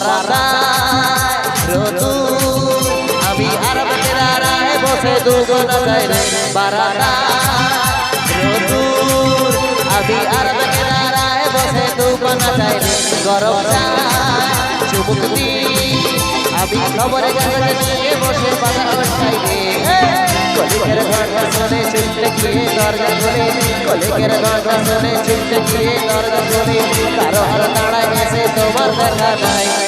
পারা যায় রতুন আমি আর বেরা রায় বসে দুগুণ যায় রে পারা রতুন আমি আর বেরা রায় বসে দুগুণ যায় রে গরম চুবুক দি আমি খবরে কাগজ নিয়ে বসে পাতা চাই কলিকের গর্ব শুনে ছুটতে গিয়ে দরজা খুলে কলিকের গর্ব শুনে ছুটতে গিয়ে দরজা খুলে কারও হার দাঁড়ায় গেছে তোমার দেখা নাই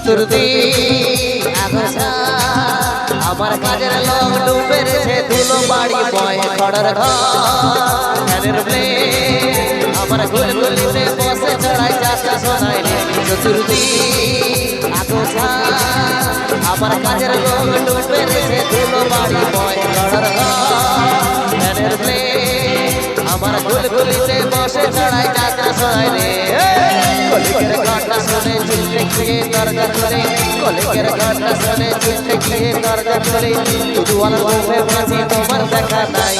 চতুর্দিক আমার কাজের লোক ডুবে রেছে ধুলো বাড়ি বয় খড়র ঘর ফ্যানের ব্লেড আমার গুলগুলিতে বসে চড়াই যাত্রা শোনাই চতুর্দিক আমার কাজের লোক ডুবে রেছে ধুলো বাড়ি বয় খড়র ঘর ফ্যানের ব্লেড আমার গুলগুলিতে বসে চড়াই যাত্রা শোনাই রে গানটা শুনে গিয়ে দরজা খুলে কলিকের গানটা শুনে চিনতে গিয়ে দরজা খুলে উজ্জ্বল মুখে মাঝি, তোমার দেখা নাই,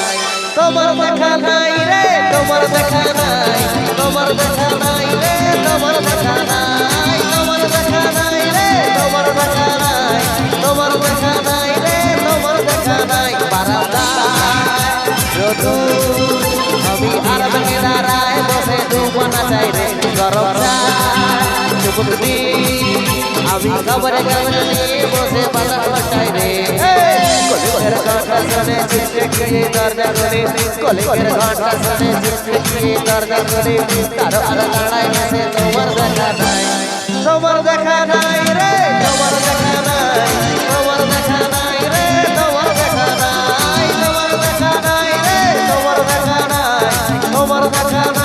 তোমার দেখা নাই রে, তোমার দেখা নাই, তোমার দেখা নাই রে, তোমার দেখা নাই, তোমার দেখা নাই রে, তোমার দেখা নাই, তোমার দেখা নাই রে, তোমার দেখা নাই, বারান্দা। রোদু আমি আর দাঁড়ায় বসে দুবানা চাই রে গরম চা গুপ্তি আমি খবর কামনে বসে বাধা ঘটাই রে। কলের ঘাটা শোনে চিঠে গিয়ে দরজা করে কলের ঘাটা শোনে চিঠে গিয়ে দরজা করে তার আর দাঁড়ায় না সে তোমার দেখা নাই। তোমার দেখা নাই রে, তোমার দেখা নাই। তোমার দেখা নাই রে, তোমার দেখা নাই। তোমার দেখা নাই রে, তোমার দেখা নাই। তোমার দেখা নাই।